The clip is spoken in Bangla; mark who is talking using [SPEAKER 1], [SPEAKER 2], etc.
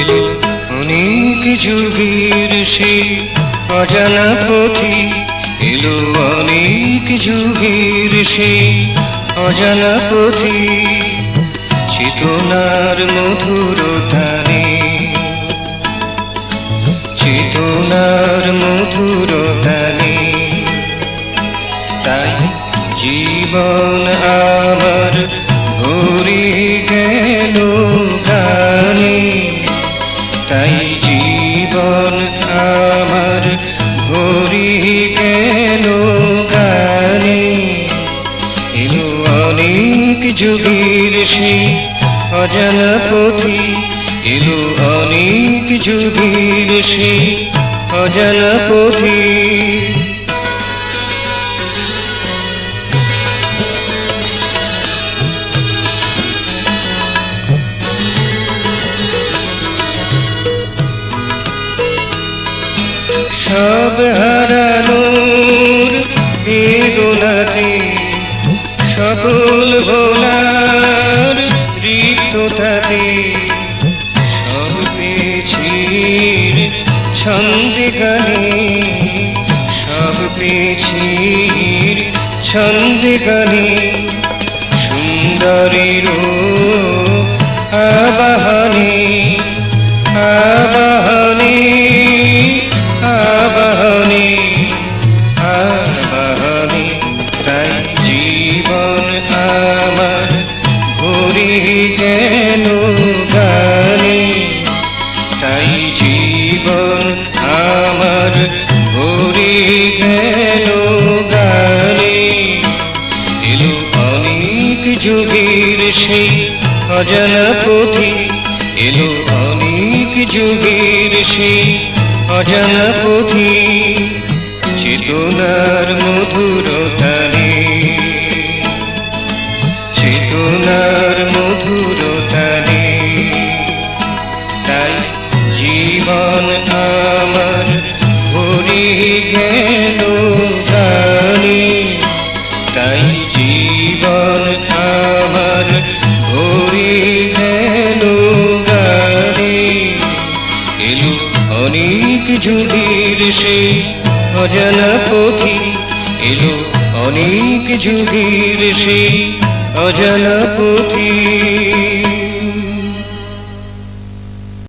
[SPEAKER 1] এলেন অনেক যুগের সে অজানা পথি এলো অনেক যুগের সে অজানা পথি। চেতনার মধুর তারে চেতনার মধুর তারে তাই জীবন আমার ভরি যুগের সেই অজানা পথি এলো অনেক যুগের সেই অজানা পথি। সব হারানোর সকল ভোলার রিক্ততাতে সব পেয়েছি ছন্দে গানে সব পেয়েছি ছন্দে গানে সুন্দরীর আবাহনে গেল গানে। এলো অনেক যুগের সেই অজানা পথি। এলো অনেক যুগের সেই অজানা পথি। চেতনার মধুর তানে চেতনার মধুর অনেক যুগের সে অজানা পথি এলো। অনেক যুগের সে অজানা পথি।